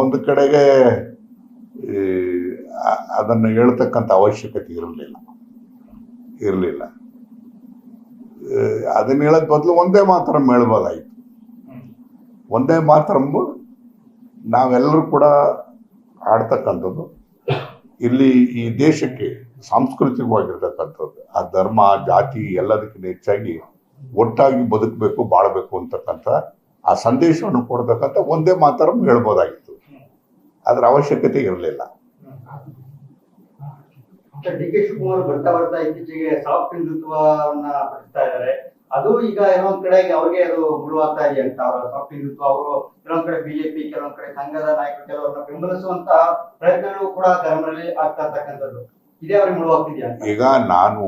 ಒಂದು ಕಡೆಗೆ ಅದನ್ನು ಹೇಳ್ತಕ್ಕಂಥ ಅವಶ್ಯಕತೆ ಇರಲಿಲ್ಲ. ಇರಲಿಲ್ಲ. ಅದನ್ನ ಹೇಳೋದ್ ಬದಲು ಒಂದೇ ಮಾತ್ರ ಹೇಳ್ಬೋದಾಯಿತು ಒಂದೇ ಮಾತ್ರ ನಾವೆಲ್ಲರೂ ಕೂಡ ಆಡ್ತಕ್ಕಂಥದ್ದು, ಇಲ್ಲಿ ಈ ದೇಶಕ್ಕೆ ಸಾಂಸ್ಕೃತಿಕವಾಗಿರ್ತಕ್ಕಂಥದ್ದು, ಆ ಧರ್ಮ ಜಾತಿ ಎಲ್ಲದಕ್ಕಿಂತ ಹೆಚ್ಚಾಗಿ ಒಟ್ಟಾಗಿ ಬದುಕಬೇಕು, ಬಾಳಬೇಕು ಅಂತಕ್ಕಂಥ ಆ ಸಂದೇಶವನ್ನು ಕೊಡ್ತಕ್ಕಂಥ ಒಂದೇ ಮಾತ್ರ ಹೇಳ್ಬೋದಾಗಿತ್ತು ಅದರ ಅವಶ್ಯಕತೆ ಇರಲಿಲ್ಲ. ಡಿ ಕೆ ಶಿವಕುಮಾರ್ ಬರ್ತಾ ಬರ್ತಾ ಇತ್ತೀಚೆಗೆ ಸಾಫ್ಟ್ ಹಿಂದುತ್ವವನ್ನ ಪಡಿಸ್ತಾ ಇದ್ದಾರೆ. ಅದು ಈಗ ಇನ್ನೊಂದ್ ಕಡೆ ಅವ್ರಿಗೆ ಅದು ಮುಳುವಾಗ್ತಾ ಇದೆ ಅಂತ ಅವರ ಸಾಫ್ಟ್ ಹಿಂದುತ್ವ. ಅವರು ಕೆಲವೊಂದ್ ಕಡೆ ಬಿಜೆಪಿ ಕೆಲವೊಂದ್ ಕಡೆ ಸಂಘದ ನಾಯಕರು ಕೆಲವರನ್ನ ಬೆಂಬಲಿಸುವಂತ ಪ್ರಯತ್ನಗಳು ಕೂಡ ಧರ್ಮದಲ್ಲಿ ಆಗ್ತಾ ಇರ್ತಕ್ಕಂಥದ್ದು. ಇದೇ ಅವ್ರಿಗೆ ಮುಳುವಾಗ್ತಿದ್ಯಾ ಅಂತ. ಈಗ ನಾನು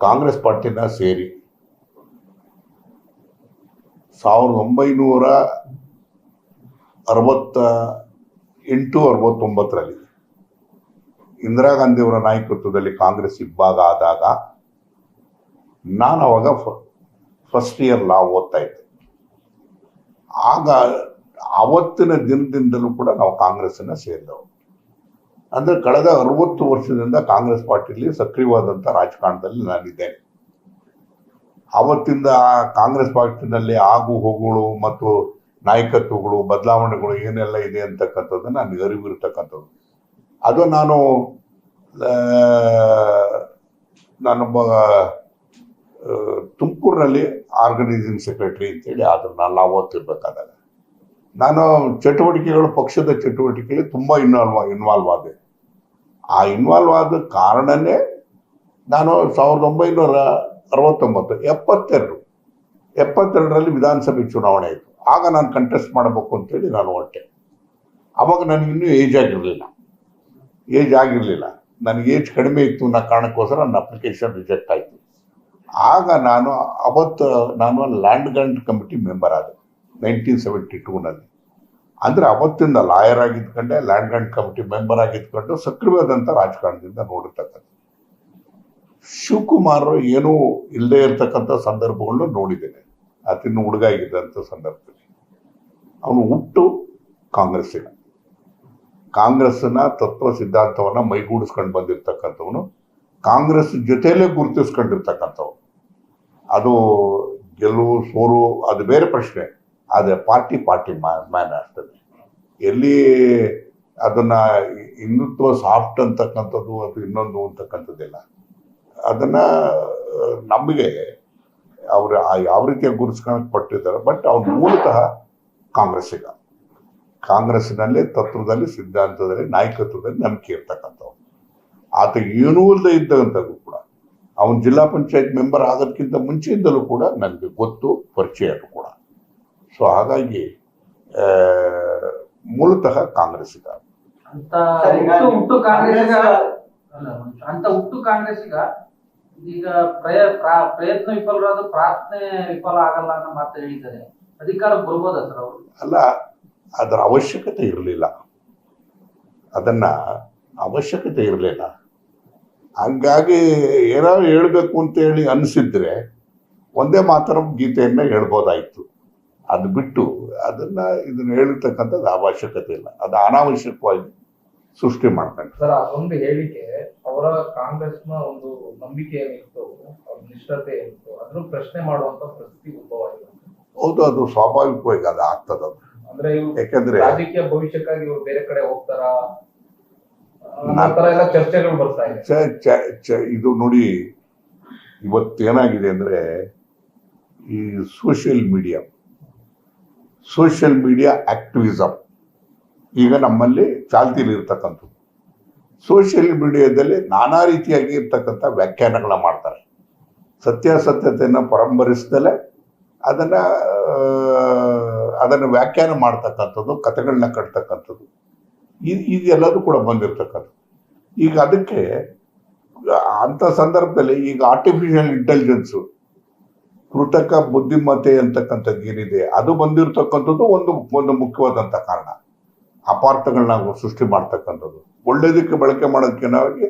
ಕಾಂಗ್ರೆಸ್ ಪಾರ್ಟಿನ ಸೇರಿ ಸಾವಿರದ ಒಂಬೈನೂರ ಅರವತ್ತ ಎಂಟು ಅರವತ್ತೊಂಬತ್ತರಲ್ಲಿ ಇಂದಿರಾ ಗಾಂಧಿಯವರ ನಾಯಕತ್ವದಲ್ಲಿ ಕಾಂಗ್ರೆಸ್ ಇಬ್ಬಾಗ ಆದಾಗ ನಾನು ಅವಾಗ ಫಸ್ಟ್ ಇಯರ್ ಲಾ ಓದ್ತಾ ಇದ್ದೆ. ಆಗ ಅವತ್ತಿನ ದಿನದಿಂದಲೂ ಕೂಡ ನಾವು ಕಾಂಗ್ರೆಸ್ಸನ್ನು ಸೇರಿದವು. ಅಂದರೆ ಕಳೆದ ಅರವತ್ತು ವರ್ಷದಿಂದ ಕಾಂಗ್ರೆಸ್ ಪಾರ್ಟಿಯಲ್ಲಿ ಸಕ್ರಿಯವಾದಂಥ ರಾಜಕಾರಣದಲ್ಲಿ ನಾನಿದ್ದೇನೆ. ಅವತ್ತಿಂದ ಕಾಂಗ್ರೆಸ್ ಪಾರ್ಟಿನಲ್ಲಿ ಆಗು ಹೋಗುಗಳು ಮತ್ತು ನಾಯಕತ್ವಗಳು, ಬದಲಾವಣೆಗಳು ಏನೆಲ್ಲ ಇದೆ ಅಂತಕ್ಕಂಥದ್ದು ನನಗೆ ಅರಿವಿರ್ತಕ್ಕಂಥದ್ದು. ಅದು ನಾನು ನಾನು ತುಮಕೂರಿನಲ್ಲಿ ಆರ್ಗನೈಸಿಂಗ್ ಸೆಕ್ರೆಟರಿ ಅಂತೇಳಿ, ಆದ್ರೆ ನಾನು ನಾವು ಓದ್ತಿರ್ಬೇಕಾದಾಗ. ನಾನು ಚಟುವಟಿಕೆಗಳು, ಪಕ್ಷದ ಚಟುವಟಿಕೆಗಳು ತುಂಬ ಇನ್ವಾಲ್ವ್ ಇನ್ವಾಲ್ವ್ ಆದೆ. ಆ ಇನ್ವಾಲ್ವ್ ಆದ ಕಾರಣನೇ ನಾನು ಸಾವಿರದ ಒಂಬೈನೂರ ಅರವತ್ತೊಂಬತ್ತು, ಎಪ್ಪತ್ತೆರಡು, ಎಪ್ಪತ್ತೆರಡರಲ್ಲಿ ವಿಧಾನಸಭೆ ಚುನಾವಣೆ ಆಯಿತು. ಆಗ ನಾನು ಕಂಟೆಸ್ಟ್ ಮಾಡಬೇಕು ಅಂತೇಳಿ ನಾನು ಹೊಟ್ಟೆ. ಅವಾಗ ನನಗಿನ್ನೂ ಏಜ್ ಆಗಿರಲಿಲ್ಲ. ಏಜ್ ಆಗಿರಲಿಲ್ಲ. ನನಗೆ ಏಜ್ ಕಡಿಮೆ ಇತ್ತು ಅನ್ನೋ ಕಾರಣಕ್ಕೋಸ್ಕರ ನನ್ನ ಅಪ್ಲಿಕೇಶನ್ ರಿಜೆಕ್ಟ್ ಆಯಿತು. ಆಗ ನಾನು ಅವತ್ತು ನಾನು ಲ್ಯಾಂಡ್ ಗ್ರಾಂಟ್ ಕಮಿಟಿ ಮೆಂಬರ್ ಆದೆ ನೈನ್ಟೀನ್ ಸೆವೆಂಟಿ ಟೂನಲ್ಲಿ ಅಂದರೆ ಅವತ್ತಿಂದ ಲಾಯರ್ ಆಗಿದ್ಕೊಂಡೆ ಲ್ಯಾಂಡ್ ಗ್ರಾಂಟ್ ಕಮಿಟಿ ಮೆಂಬರ್ ಆಗಿದ್ಕೊಂಡು ಸಕ್ರಿಯವಾದಂಥ ರಾಜಕಾರಣದಿಂದ ನೋಡಿರ್ತಕ್ಕಂಥ ಶಿವಕುಮಾರ್ ಏನೂ ಇಲ್ಲದೇ ಇರತಕ್ಕಂಥ ಸಂದರ್ಭಗಳನ್ನು ನೋಡಿದ್ದೇನೆ. ಆತಿನ್ನು ಹುಡುಗ ಆಗಿದ್ದಂಥ ಸಂದರ್ಭದಲ್ಲಿ. ಅವನು ಹುಟ್ಟು ಕಾಂಗ್ರೆಸ್ಸಿನ ಕಾಂಗ್ರೆಸ್ನ ತತ್ವ ಸಿದ್ಧಾಂತವನ್ನ ಮೈಗೂಡಿಸ್ಕೊಂಡು ಬಂದಿರ್ತಕ್ಕಂಥವನು, ಕಾಂಗ್ರೆಸ್ ಜೊತೆಯಲ್ಲೇ ಗುರುತಿಸ್ಕೊಂಡಿರ್ತಕ್ಕಂಥವು ಅದು ಗೆಲುವು, ಸೋಲು, ಅದು ಬೇರೆ ಪ್ರಶ್ನೆ, ಆದರೆ ಪಾರ್ಟಿ ಪಾರ್ಟಿ ಮ್ಯಾನ್ ಆಗ್ತದೆ. ಎಲ್ಲಿ ಅದನ್ನ ಹಿಂದುತ್ವ ಸಾಫ್ಟ್ ಅಂತಕ್ಕಂಥದ್ದು, ಅದು ಇನ್ನೊಂದು ಅಂತಕ್ಕಂಥದ್ದಿಲ್ಲ. ಅದನ್ನ, ನಮಗೆ ಅವರು ಯಾವ ರೀತಿಯಾಗಿ ಗುರುತಿಸ್ಕೊಳಕ್ಕೆ ಪಟ್ಟಿದ್ದಾರೆ, ಬಟ್ ಅವ್ರು ಮೂಲತಃ ಕಾಂಗ್ರೆಸ್ಸಿಗ. ಕಾಂಗ್ರೆಸ್ಸಿನಲ್ಲಿ ತತ್ವದಲ್ಲಿ ಸಿದ್ಧಾಂತದಲ್ಲಿ ನಾಯಕತ್ವದಲ್ಲಿ ನಂಬಿಕೆ ಇರ್ತಕ್ಕಂಥವ್ರು. ಆತ ಏನೂ ಇಲ್ಲದೆ ಇದ್ದಂಥದ್ದು ಕೂಡ. ಅವನು ಜಿಲ್ಲಾ ಪಂಚಾಯತ್ ಮೆಂಬರ್ ಆಗೋದಕ್ಕಿಂತ ಮುಂಚೆಯಿಂದಲೂ ಕೂಡ ನನಗೆ ಗೊತ್ತು, ಪರಿಚಯ ಕೂಡ. ಸೊ ಹಾಗಾಗಿ ಮೂಲತಃ ಕಾಂಗ್ರೆಸ್ಸಿಗ. ಅಂತ ಹುಟ್ಟು ಕಾಂಗ್ರೆಸ್ಸಿಗ ಈಗ ಪ್ರಯ ಪ್ರಯತ್ನ ವಿಫಲರಾದ ಪ್ರಾರ್ಥನೆ ವಿಫಲ ಆಗಲ್ಲ ಅನ್ನೋ ಮಾತು ಹೇಳಿದ್ದಾರೆ. ಅಧಿಕಾರ ಬರ್ಬೋದಾ ಸರ್ ಅವರು? ಅಲ್ಲ ಅದರ ಅವಶ್ಯಕತೆ ಇರಲಿಲ್ಲ. ಅದನ್ನ ಅವಶ್ಯಕತೆ ಇರಲಿಲ್ಲ. ಹಂಗಾಗಿ ಏನಾದ್ರು ಹೇಳ್ಬೇಕು ಅಂತ ಹೇಳಿ ಅನಿಸಿದ್ರೆ ಒಂದೇ ಮಾತ್ರ ಗೀತೆಯನ್ನ ಹೇಳ್ಬೋದಾಯ್ತು. ಅದು ಬಿಟ್ಟು ಅದನ್ನ ಇದನ್ನ ಹೇಳಿರ್ತಕ್ಕಂಥದ್ದು ಅವಶ್ಯಕತೆ ಇಲ್ಲ. ಅದು ಅನಾವಶ್ಯಕವಾಗಿ ಸೃಷ್ಟಿ ಮಾಡ್ಕೊಂಡು ಸರ್ ಅದೊಂದು ಹೇಳಿಕೆ ಅವರ ಕಾಂಗ್ರೆಸ್ನ ಒಂದು ನಂಬಿಕೆ ಏನಿತ್ತು ಅವ್ರ ನಿಷ್ಠತೆ ಏನಿತ್ತು ಅದನ್ನು ಪ್ರಶ್ನೆ ಮಾಡುವಂತ ಪರಿಸ್ಥಿತಿ ಉದ್ಭವ ಆಗಿದೆ. ಹೌದು ಅದು ಸ್ವಾಭಾವಿಕವಾಗಿ ಅದು ಆಗ್ತದ. ಯಾಕಂದ್ರೆ ರಾಜಕೀಯ ಭವಿಷ್ಯಕ್ಕಾಗಿ ಇವ್ರು ಬೇರೆ ಕಡೆ ಹೋಗ್ತಾರ? ಚರ್ಚೆಗಳು ಬರ್ತಾ ಇದೆ. ಇದು ನೋಡಿ ಇವತ್ತೇನಾಗಿದೆ ಅಂದ್ರೆ ಈ social media. Social media activism ಈಗ ನಮ್ಮಲ್ಲಿ ಚಾಲ್ತಿಯಲ್ಲಿ ಇರ್ತಕ್ಕಂಥದ್ದು. ಸೋಷಿಯಲ್ ಮೀಡಿಯಾದಲ್ಲಿ ನಾನಾ ರೀತಿಯಾಗಿ ಇರ್ತಕ್ಕಂಥ ವ್ಯಾಖ್ಯಾನಗಳನ್ನ ಮಾಡ್ತಾರೆ. ಸತ್ಯಾಸತ್ಯತೆಯನ್ನು ಪರಂಬರಿಸ್ದಲೆ ಅದನ್ನ ಅದನ್ನು ವ್ಯಾಖ್ಯಾನ ಮಾಡ್ತಕ್ಕಂಥದ್ದು ಕಥೆಗಳನ್ನ ಕಟ್ತಕ್ಕಂಥದ್ದು. ಇದು ಇದೆಲ್ಲದೂ ಕೂಡ ಬಂದಿರ್ತಕ್ಕಂಥದ್ದು. ಈಗ ಅದಕ್ಕೆ ಅಂತ ಸಂದರ್ಭದಲ್ಲಿ ಈಗ ಆರ್ಟಿಫಿಷಿಯಲ್ ಇಂಟೆಲಿಜೆನ್ಸು ಕೃತಕ ಬುದ್ಧಿಮತ್ತೆ ಅಂತಕ್ಕಂಥದ್ದು ಏನಿದೆ, ಅದು ಬಂದಿರತಕ್ಕಂಥದ್ದು ಒಂದು ಒಂದು ಮುಖ್ಯವಾದಂಥ ಕಾರಣ. ಅಪಾರ್ಥಗಳನ್ನ ಸೃಷ್ಟಿ ಮಾಡ್ತಕ್ಕಂಥದ್ದು. ಒಳ್ಳೇದಕ್ಕೆ ಬಳಕೆ ಮಾಡೋದಕ್ಕೆ ನಾವು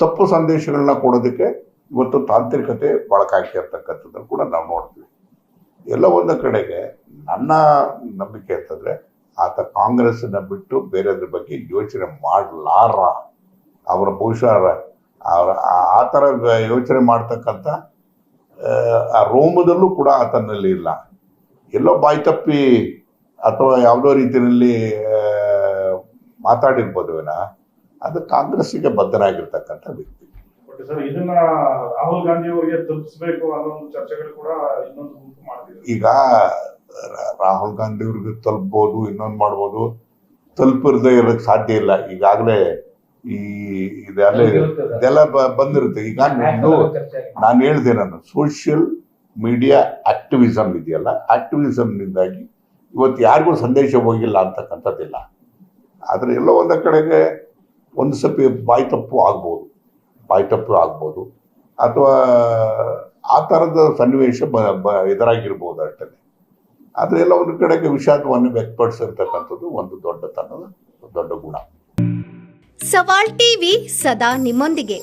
ತಪ್ಪು ಸಂದೇಶಗಳನ್ನ ಕೊಡೋದಕ್ಕೆ ಇವತ್ತು ತಾಂತ್ರಿಕತೆ ಬಳಕೆ ಆಗ್ತಿರ್ತಕ್ಕಂಥದ್ದನ್ನು ಕೂಡ ನಾವು ನೋಡ್ತೀವಿ. ಎಲ್ಲ ಒಂದು ಕಡೆಗೆ ನನ್ನ ನಂಬಿಕೆ ಅಂತಂದ್ರೆ ಆತ ಕಾಂಗ್ರೆಸ್ನ ಬಿಟ್ಟು ಬೇರೆದ್ರ ಬಗ್ಗೆ ಯೋಚನೆ ಮಾಡಲಾರ ಅವರ ಬಹುಶಃ ಅವರ ಆ- ಥರ ಯೋಚನೆ ಮಾಡ್ತಕ್ಕಂಥ ಆ, ರೋಮದಲ್ಲೂ ಕೂಡ ಆತನಲ್ಲಿ ಇಲ್ಲ. ಎಲ್ಲೋ ಬಾಯಿ ತಪ್ಪಿ ಅಥವಾ ಯಾವುದೋ ರೀತಿಯಲ್ಲಿ ಆ, ಮಾತಾಡಿರ್ಬೋದು ವಿನ ಅದು ಕಾಂಗ್ರೆಸ್ಸಿಗೆ ಬದ್ಧನಾಗಿರ್ತಕ್ಕಂಥ ವ್ಯಕ್ತಿ. ಸರ್ ಇದನ್ನ ರಾಹುಲ್ ಗಾಂಧಿ ಅವರಿಗೆ ತಲುಪಿಸಬೇಕು ಅನ್ನೋ ಒಂದು ಚರ್ಚೆಗಳು ಕೂಡ ಇನ್ನೊಂದು ಗುಂಪು ಮಾಡಿದೆ ಈಗ ರಾಹುಲ್ ಗಾಂಧಿ ಅವ್ರಿಗೆ ತಲುಪಬಹುದು ಇನ್ನೊಂದು ಮಾಡ್ಬೋದು ತಲುಪಿರದೆ ಇರೋಕ್ಕೆ ಸಾಧ್ಯ ಇಲ್ಲ. ಈಗಾಗಲೇ ಈ ಇದೆಲ್ಲ ಇದೆಲ್ಲ ಬಂದಿರುತ್ತೆ. ಈಗ ನಾನು ನಾನು ಹೇಳಿದೆ ನಾನು ಸೋಷಿಯಲ್ ಮೀಡಿಯಾ ಆಕ್ಟಿವಿಸಮ್ ಇದೆಯಲ್ಲ ಆಕ್ಟಿವಿಸಮ್ನಿಂದಾಗಿ ಇವತ್ತು ಯಾರಿಗೂ ಸಂದೇಶ ಹೋಗಿಲ್ಲ ಅಂತಕ್ಕಂಥದ್ದಿಲ್ಲ. ಆದರೆ ಎಲ್ಲೋ ಒಂದ ಕಡೆಗೆ ಒಂದು ಸ್ವಲ್ಪ ಬಾಯಿ ತಪ್ಪು ಆಗ್ಬೋದು. ಬಾಯಿ ತಪ್ಪು ಆಗ್ಬೋದು. ಅಥವಾ ಆ ಥರದ ಸನ್ನಿವೇಶ ಬ ಬ, ಎದುರಾಗಿರ್ಬೋದು ಅಷ್ಟೇ ಆದರೆ ಎಲ್ಲ ಒಂದು ಕಡೆಗೆ ವಿಷಾದವನ್ನು ವ್ಯಕ್ತಪಡಿಸಿರ್ತಕ್ಕಂಥದ್ದು ಒಂದು ದೊಡ್ಡತನದ, ದೊಡ್ಡ ಗುಣ. ಸವಾಲ್ ಟಿವಿ ಸದಾ ನಿಮ್ಮೊಂದಿಗೆ.